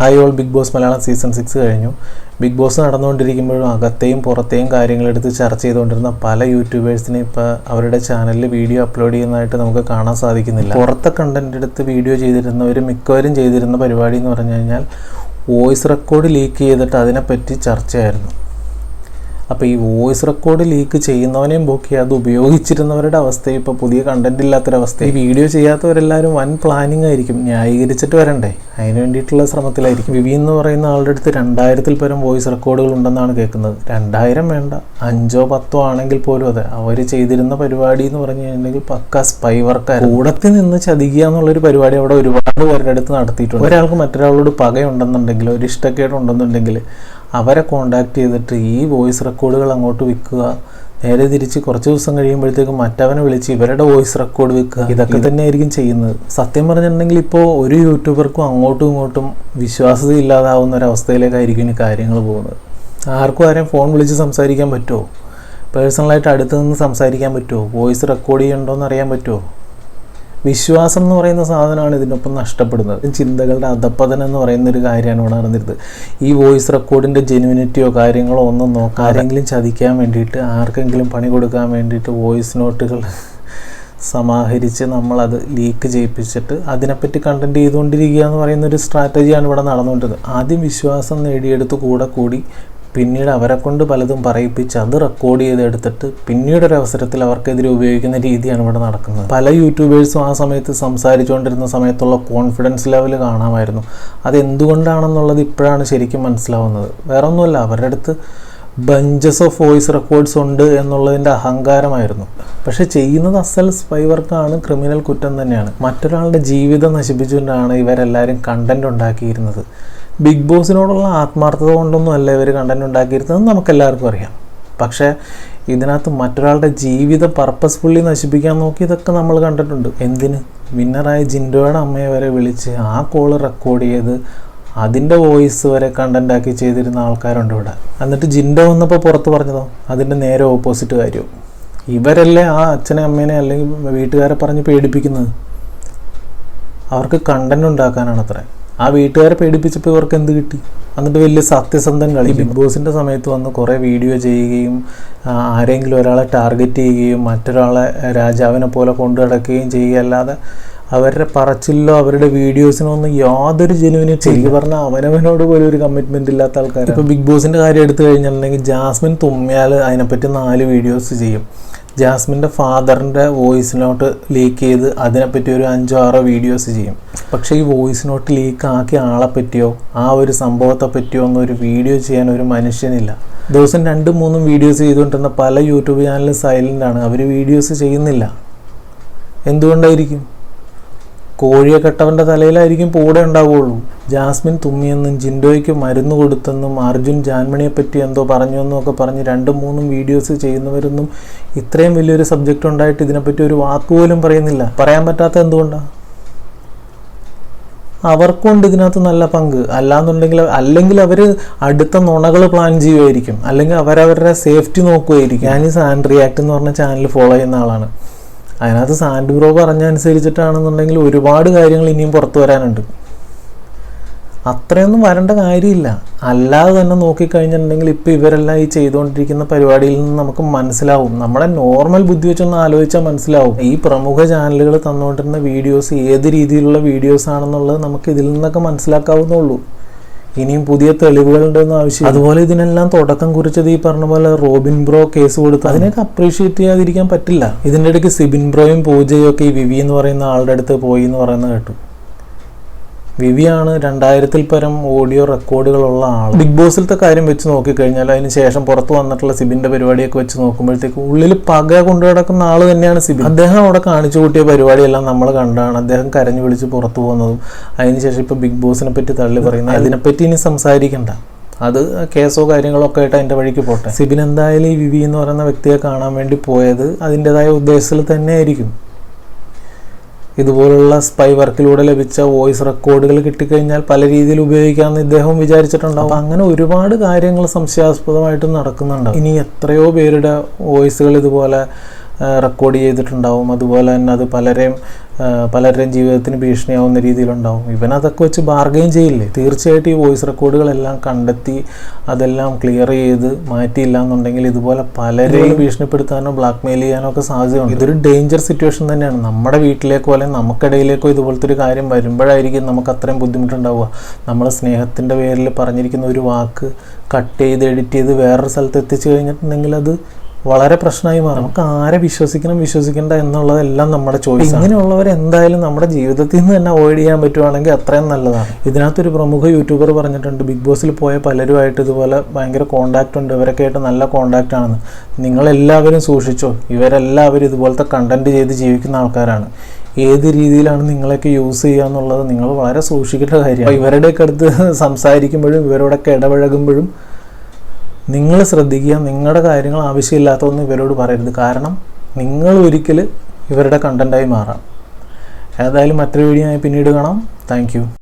Hi all Bigg Boss Malayalam season six കഴിഞ്ഞു. Bigg Boss നടന്നുകൊണ്ടിരിക്കുമ്പോഴും അകത്തെയും പുറത്തെയും കാര്യങ്ങളെടുത്ത് ചർച്ച ചെയ്തുകൊണ്ടിരുന്ന പല യൂട്യൂബേഴ്സിനെ ഇപ്പോൾ അവരുടെ ചാനലിൽ വീഡിയോ അപ്ലോഡ് ചെയ്യുന്നതായിട്ട് നമുക്ക് കാണാൻ സാധിക്കുന്നില്ല. പുറത്തെ കണ്ടന്റ് എടുത്ത് വീഡിയോ ചെയ്തിരുന്നവർ മിക്കവരും ചെയ്തിരുന്ന പരിപാടി എന്ന് പറഞ്ഞു കഴിഞ്ഞാൽ വോയിസ് റെക്കോർഡ് ലീക്ക് ചെയ്തിട്ട് അതിനെപ്പറ്റി ചർച്ചയായിരുന്നു. അപ്പോൾ ഈ വോയിസ് റെക്കോർഡ് ലീക്ക് ചെയ്യുന്നവനെയും പോക്കി അത് ഉപയോഗിച്ചിരുന്നവരുടെ അവസ്ഥ ഇപ്പോൾ പുതിയ കണ്ടന്റ് ഇല്ലാത്തൊരവസ്ഥ ഈ വീഡിയോ ചെയ്യാത്തവരെല്ലാവരും വൻ പ്ലാനിങ് ആയിരിക്കും. ന്യായീകരിച്ചിട്ട് വരണ്ടേ? അതിന് വേണ്ടിയിട്ടുള്ള ശ്രമത്തിലായിരിക്കും. വിവി എന്ന് പറയുന്ന ആളുടെ അടുത്ത് രണ്ടായിരത്തിൽ പരം വോയിസ് റെക്കോർഡുകൾ ഉണ്ടെന്നാണ് കേൾക്കുന്നത്. രണ്ടായിരം വേണ്ട. അഞ്ചോ പത്തോ ആണെങ്കിൽ പോലും അതെ. അവർ ചെയ്തിരുന്ന പരിപാടി എന്ന് പറഞ്ഞു കഴിഞ്ഞിട്ടുണ്ടെങ്കിൽ പക്ക സ്പൈ വർക്കായി കൂടത്തിൽ നിന്ന് ചതിക്കുക എന്നുള്ളൊരു പരിപാടി അവിടെ ഒരുപാട് പേരുടെ അടുത്ത് നടത്തിയിട്ടുണ്ട്. ഒരാൾക്ക് മറ്റൊരാളോട് പകയുണ്ടെന്നുണ്ടെങ്കിൽ ഒരു ഇഷ്ടക്കേട് ഇഷ്ടക്കേടുണ്ടെന്നുണ്ടെങ്കിൽ അവരെ കോണ്ടാക്ട് ചെയ്തിട്ട് ഈ വോയിസ് റെക്കോർഡുകൾ അങ്ങോട്ട് വിൽക്കുക നേരെ തിരിച്ച് കുറച്ച് ദിവസം കഴിയുമ്പോഴത്തേക്കും മറ്റവനെ വിളിച്ച് ഇവരുടെ വോയിസ് റെക്കോർഡ് വെക്കുക. ഇതൊക്കെ തന്നെയായിരിക്കും ചെയ്യുന്നത്. സത്യം പറഞ്ഞിട്ടുണ്ടെങ്കിൽ ഇപ്പോൾ ഒരു യൂട്യൂബർക്കും അങ്ങോട്ടും ഇങ്ങോട്ടും വിശ്വാസത ഇല്ലാതാവുന്ന ഒരവസ്ഥയിലേക്കായിരിക്കും ഇനി കാര്യങ്ങൾ പോകുന്നത്. ആർക്കും ആരെയും ഫോൺ വിളിച്ച് സംസാരിക്കാൻ പറ്റുമോ? പേഴ്സണലായിട്ട് അടുത്ത് നിന്ന് സംസാരിക്കാൻ പറ്റുമോ? വോയിസ് റെക്കോർഡ് ചെയ്യണ്ടോന്ന് അറിയാൻ പറ്റുമോ? വിശ്വാസം എന്ന് പറയുന്ന സാധനമാണ് ഇതിനൊപ്പം നഷ്ടപ്പെടുന്നത്. ചിന്തകളുടെ അധപ്പതനം എന്ന് പറയുന്ന ഒരു കാര്യമാണ് ഇവിടെ നടന്നിരുന്നത്. ഈ വോയിസ് റെക്കോർഡിന്റെ ജെനുവിനിറ്റിയോ കാര്യങ്ങളോ ഒന്നും നോക്കാം ആരെങ്കിലും ചതിക്കാൻ വേണ്ടിയിട്ട് ആർക്കെങ്കിലും പണി കൊടുക്കാൻ വേണ്ടിയിട്ട് വോയിസ് നോട്ടുകൾ സമാഹരിച്ച് നമ്മളത് ലീക്ക് ചെയ്യിപ്പിച്ചിട്ട് അതിനെപ്പറ്റി കണ്ടന്റ് ചെയ്തുകൊണ്ടിരിക്കുക എന്ന് പറയുന്ന ഒരു സ്ട്രാറ്റജിയാണ് ഇവിടെ നടന്നുകൊണ്ടിരുന്നത്. ആദ്യം വിശ്വാസം നേടിയെടുത്ത് കൂടെ കൂടി പിന്നീട് അവരെ കൊണ്ട് പലതും പറയിപ്പിച്ച് അത് റെക്കോർഡ് ചെയ്തെടുത്തിട്ട് പിന്നീട് ഒരു അവസരത്തിൽ അവർക്കെതിരെ ഉപയോഗിക്കുന്ന രീതിയാണ് ഇവിടെ നടക്കുന്നത്. പല യൂട്യൂബേഴ്സും ആ സമയത്ത് സംസാരിച്ചുകൊണ്ടിരുന്ന സമയത്തുള്ള കോൺഫിഡൻസ് ലെവൽ കാണാമായിരുന്നു. അത് എന്തുകൊണ്ടാണെന്നുള്ളത് ഇപ്പോഴാണ് ശരിക്കും മനസ്സിലാവുന്നത്. വേറെ ഒന്നുമല്ല അവരുടെ അടുത്ത് ബഞ്ചസ് ഓഫ് വോയിസ് റെക്കോർഡ്സ് ഉണ്ട് എന്നുള്ളതിന്റെ അഹങ്കാരമായിരുന്നു. പക്ഷെ ചെയ്യുന്നത് അസൽ സ്പൈ വർക്കാണ് ക്രിമിനൽ കുറ്റം തന്നെയാണ്. മറ്റൊരാളുടെ ജീവിതം നശിപ്പിച്ചുകൊണ്ടാണ് ഇവരെല്ലാവരും കണ്ടന്റ് ഉണ്ടാക്കിയിരുന്നത്. ബിഗ് ബോസിനോടുള്ള ആത്മാർത്ഥത കൊണ്ടൊന്നും അല്ല ഇവർ കണ്ടന്റ് ഉണ്ടാക്കിയിരുന്നതെന്ന് നമുക്കെല്ലാവർക്കും അറിയാം. പക്ഷേ ഇതിനകത്ത് മറ്റൊരാളുടെ ജീവിതം പർപ്പസ്ഫുള്ളി നശിപ്പിക്കാൻ നോക്കി ഇതൊക്കെ നമ്മൾ കണ്ടിട്ടുണ്ട്. എന്തിന്? വിന്നറായ ജിൻഡോയുടെ അമ്മയെ വരെ വിളിച്ച് ആ കോൾ റെക്കോർഡ് ചെയ്ത് അതിന്റെ വോയിസ് വരെ കണ്ടന്റാക്കി ചെയ്തിരുന്ന ആൾക്കാരുണ്ട് ഇവിടെ. എന്നിട്ട് ജിൻഡോ വന്നപ്പോൾ പുറത്ത് പറഞ്ഞതോ? അതിന്റെ നേരെ ഓപ്പോസിറ്റ് കാര്യവും ഇവരല്ലേ ആ അച്ഛനെ അമ്മേനെ അല്ലെങ്കിൽ വീട്ടുകാരെ പറഞ്ഞ് പേടിപ്പിക്കുന്നത്? അവർക്ക് കണ്ടന്റ് ഉണ്ടാക്കാനാണ് അത്ര. ആ വീട്ടുകാരെ പേടിപ്പിച്ചപ്പോൾ ഇവർക്ക് എന്ത് കിട്ടി? എന്നിട്ട് വലിയ സത്യസന്ധം കളി. ബിഗ് ബോസിന്റെ സമയത്ത് വന്ന് കുറേ വീഡിയോ ചെയ്യുകയും ആരെങ്കിലും ഒരാളെ ടാർഗറ്റ് ചെയ്യുകയും മറ്റൊരാളെ രാജാവിനെ പോലെ കൊണ്ടു നടക്കുകയും ചെയ്യുകയല്ലാതെ അവരുടെ പറച്ചിലോ അവരുടെ വീഡിയോസിനോ ഒന്നും യാതൊരു ജനുവിനും ശരിക്കും പറഞ്ഞാൽ അവനവനോട് പോലും ഒരു കമ്മിറ്റ്മെന്റ് ഇല്ലാത്ത ആൾക്കാർ ഇപ്പോൾ ബിഗ് ബോസിന്റെ കാര്യം എടുത്തു കഴിഞ്ഞിട്ടുണ്ടെങ്കിൽ ജാസ്മിൻ തുമ്മിയാൽ അതിനെപ്പറ്റി നാല് വീഡിയോസ് ചെയ്യും. ജാസ്മിന്റെ ഫാദറിന്റെ വോയിസ് നോട്ട് ലീക്ക് ചെയ്ത് അതിനെപ്പറ്റി ഒരു അഞ്ചോ ആറോ വീഡിയോസ് ചെയ്യും. പക്ഷേ ഈ വോയിസ് നോട്ട് ലീക്ക് ആക്കിയ ആളെ പറ്റിയോ ആ ഒരു സംഭവത്തെ പറ്റിയോ ഒന്നും ഒരു വീഡിയോ ചെയ്യാൻ ഒരു മനുഷ്യനില്ല. ദിവസം രണ്ടും മൂന്നും വീഡിയോസ് ചെയ്തുകൊണ്ടിരുന്ന പല യൂട്യൂബ് ചാനലും സൈലന്റ് ആണ്. അവർ വീഡിയോസ് ചെയ്യുന്നില്ല. എന്തുകൊണ്ടായിരിക്കും? കോഴിയെ കെട്ടവന്റെ തലയിലായിരിക്കും പൂടെ ഉണ്ടാവുകയുള്ളൂ ജാസ്മിൻ തുമ്മിയെന്നും ജിൻഡോയ്ക്ക് മരുന്ന് കൊടുത്തെന്നും അർജുൻ ജാൻമണിയെ പറ്റി എന്തോ പറഞ്ഞു എന്നും ഒക്കെ പറഞ്ഞ് രണ്ടും മൂന്നും വീഡിയോസ് ചെയ്യുന്നവരൊന്നും ഇത്രയും വലിയൊരു സബ്ജക്റ്റ് ഉണ്ടായിട്ട് ഇതിനെപ്പറ്റി ഒരു വാക്ക് പോലും പറയുന്നില്ല. പറയാൻ പറ്റാത്ത എന്തുകൊണ്ടാണ് അവർക്കുണ്ട് ഇതിനകത്ത് നല്ല പങ്ക്. അല്ലാന്നുണ്ടെങ്കിൽ അല്ലെങ്കിൽ അവർ അടുത്ത നുണകൾ പ്ലാൻ ചെയ്യുമായിരിക്കും അല്ലെങ്കിൽ അവരവരുടെ സേഫ്റ്റി നോക്കുമായിരിക്കും ഞാൻ ഈ സാൻ റിയാക്ട് എന്ന് പറഞ്ഞ ചാനൽ ഫോളോ ചെയ്യുന്ന ആളാണ്. അതിനകത്ത് സാൻഡ്രോ പറഞ്ഞ അനുസരിച്ചിട്ടാണെന്നുണ്ടെങ്കിൽ ഒരുപാട് കാര്യങ്ങൾ ഇനിയും പുറത്തു വരാനുണ്ട്. അത്രയൊന്നും വരേണ്ട കാര്യമില്ല. അല്ലാതെ തന്നെ നോക്കിക്കഴിഞ്ഞിട്ടുണ്ടെങ്കിൽ ഇപ്പോൾ ഇവരെല്ലാം ഈ ചെയ്തുകൊണ്ടിരിക്കുന്ന പരിപാടിയിൽ നിന്ന് നമുക്ക് മനസ്സിലാവും. നമ്മുടെ നോർമൽ ബുദ്ധി വെച്ചൊന്ന് ആലോചിച്ചാൽ മനസ്സിലാവും. ഈ പ്രമുഖ ചാനലുകൾ തന്നുകൊണ്ടിരുന്ന വീഡിയോസ് ഏത് രീതിയിലുള്ള വീഡിയോസ് ആണെന്നുള്ളത് നമുക്ക് ഇതിൽ നിന്നൊക്കെ മനസ്സിലാക്കാവുന്നുള്ളൂ ഇനിയും പുതിയ തെളിവുകളുണ്ടെന്ന് ആവശ്യം അതുപോലെ ഇതിനെല്ലാം തുടക്കം കുറിച്ചത് ഈ പറഞ്ഞ പോലെ റോബിൻ ബ്രോ കേസ് കൊടുത്ത് അതിനൊക്കെ അപ്രീഷിയേറ്റ് ചെയ്യാതിരിക്കാൻ പറ്റില്ല. ഇതിന്റെ ഇടയ്ക്ക് സിബിൻ ബ്രോയും പൂജയും ഒക്കെ ഈ വിവി എന്ന് പറയുന്ന ആളുടെ അടുത്ത് പോയി എന്ന് പറയുന്നത് കേട്ടു. വിവിയാണ് രണ്ടായിരത്തിൽ പരം ഓഡിയോ റെക്കോർഡുകളുള്ള ആൾ ബിഗ് ബോസിലത്തെ കാര്യം വെച്ച് നോക്കിക്കഴിഞ്ഞാൽ അതിന് ശേഷം പുറത്ത് വന്നിട്ടുള്ള സിബിന്റെ പരിപാടിയൊക്കെ വെച്ച് നോക്കുമ്പോഴത്തേക്ക് ഉള്ളിൽ പക കൊണ്ടു കിടക്കുന്ന ആൾ തന്നെയാണ് സിബിൻ. അദ്ദേഹം അവിടെ കാണിച്ചു കൂട്ടിയ പരിപാടിയെല്ലാം നമ്മൾ കണ്ടാണ്. അദ്ദേഹം കരഞ്ഞു വിളിച്ച് പുറത്തു പോകുന്നതും അതിനുശേഷം ഇപ്പൊ ബിഗ് ബോസിനെ പറ്റി തള്ളി പറയുന്നത് അതിനെപ്പറ്റി ഇനി സംസാരിക്കണ്ട. അത് കേസോ കാര്യങ്ങളോ ഒക്കെ ആയിട്ട് അതിന്റെ വഴിക്ക് പോട്ടെ. സിബിൻ എന്തായാലും ഈ വിവി എന്ന് പറയുന്ന വ്യക്തിയെ കാണാൻ വേണ്ടി പോയത് അതിന്റെതായ ഉദ്ദേശത്തിൽ തന്നെ ആയിരിക്കും ഇതുപോലുള്ള സ്പൈ വർക്കിലൂടെ ലഭിച്ച വോയിസ് റെക്കോർഡുകൾ കിട്ടിക്കഴിഞ്ഞാൽ പല രീതിയിൽ ഉപയോഗിക്കാമെന്ന് ഇദ്ദേഹം വിചാരിച്ചിട്ടുണ്ടാവും. അങ്ങനെ ഒരുപാട് കാര്യങ്ങൾ സംശയാസ്പദമായിട്ട് നടക്കുന്നുണ്ട്. ഇനി എത്രയോ പേരുടെ വോയിസുകൾ ഇതുപോലെ റെക്കോർഡ് ചെയ്തിട്ടുണ്ടാവും. അതുപോലെ തന്നെ അത് പലരെയും പലരുടെയും ജീവിതത്തിന് ഭീഷണിയാവുന്ന രീതിയിലുണ്ടാവും. ഇവൻ അതൊക്കെ വെച്ച് ബാർഗെയിൻ ചെയ്യില്ലേ? തീർച്ചയായിട്ടും ഈ വോയിസ് റെക്കോർഡുകളെല്ലാം കണ്ടെത്തി അതെല്ലാം ക്ലിയർ ചെയ്ത് മാറ്റിയില്ല എന്നുണ്ടെങ്കിൽ ഇതുപോലെ പലരെയും ഭീഷണിപ്പെടുത്താനോ ബ്ലാക്ക് മെയിൽ ചെയ്യാനോ ഒക്കെ സാധ്യതയുണ്ട്. ഇതൊരു ഡേഞ്ചർ സിറ്റുവേഷൻ തന്നെയാണ്. നമ്മുടെ വീട്ടിലേക്കോ അല്ലെങ്കിൽ നമുക്കിടയിലേക്കോ ഇതുപോലത്തെ ഒരു കാര്യം വരുമ്പോഴായിരിക്കും നമുക്ക് അത്രയും ബുദ്ധിമുട്ടുണ്ടാവുക. നമ്മൾ സ്നേഹത്തിന്റെ പേരിൽ പറഞ്ഞിരിക്കുന്ന ഒരു വാക്ക് കട്ട് ചെയ്ത് എഡിറ്റ് ചെയ്ത് വേറൊരു സ്ഥലത്ത് എത്തിച്ചു കഴിഞ്ഞിട്ടുണ്ടെങ്കിൽ അത് വളരെ പ്രശ്നമായി മാറും. നമുക്ക് ആരെ വിശ്വസിക്കണം വിശ്വസിക്കേണ്ട എന്നുള്ളതെല്ലാം നമ്മുടെ ചോയ്സ് ഇങ്ങനെയുള്ളവർ എന്തായാലും നമ്മുടെ ജീവിതത്തിൽ നിന്ന് തന്നെ അവോയ്ഡ് ചെയ്യാൻ പറ്റുവാണെങ്കിൽ അത്രയും നല്ലതാണ്. ഇതിനകത്തൊരു പ്രമുഖ യൂട്യൂബർ പറഞ്ഞിട്ടുണ്ട്. ബിഗ് ബോസിൽ പോയ പലരുമായിട്ട് ഇതുപോലെ ഭയങ്കര കോണ്ടാക്ട് ഉണ്ട്. ഇവരൊക്കെ ആയിട്ട് നല്ല കോണ്ടാക്റ്റ് ആണെന്ന്. നിങ്ങളെല്ലാവരും സൂക്ഷിച്ചോ. ഇവരെല്ലാവരും ഇതുപോലത്തെ കണ്ടന്റ് ചെയ്ത് ജീവിക്കുന്ന ആൾക്കാരാണ്. ഏത് രീതിയിലാണ് നിങ്ങളൊക്കെ യൂസ് ചെയ്യുക എന്നുള്ളത് നിങ്ങൾ വളരെ സൂക്ഷിക്കേണ്ട കാര്യമാണ്. ഇവരുടെയൊക്കെ അടുത്ത് സംസാരിക്കുമ്പോഴും ഇവരോടൊക്കെ ഇടപഴകുമ്പോഴും നിങ്ങൾ ശ്രദ്ധിക്കുക നിങ്ങളുടെ കാര്യങ്ങൾ ആവശ്യമില്ലാത്തതൊന്നും ഇവരോട് പറയരുത്. കാരണം നിങ്ങൾ ഒരിക്കൽ ഇവരുടെ കണ്ടന്റായി മാറാം. ഏതായാലും മറ്റൊരു വീഡിയോ ഞാൻ പിന്നീട് കാണാം. താങ്ക്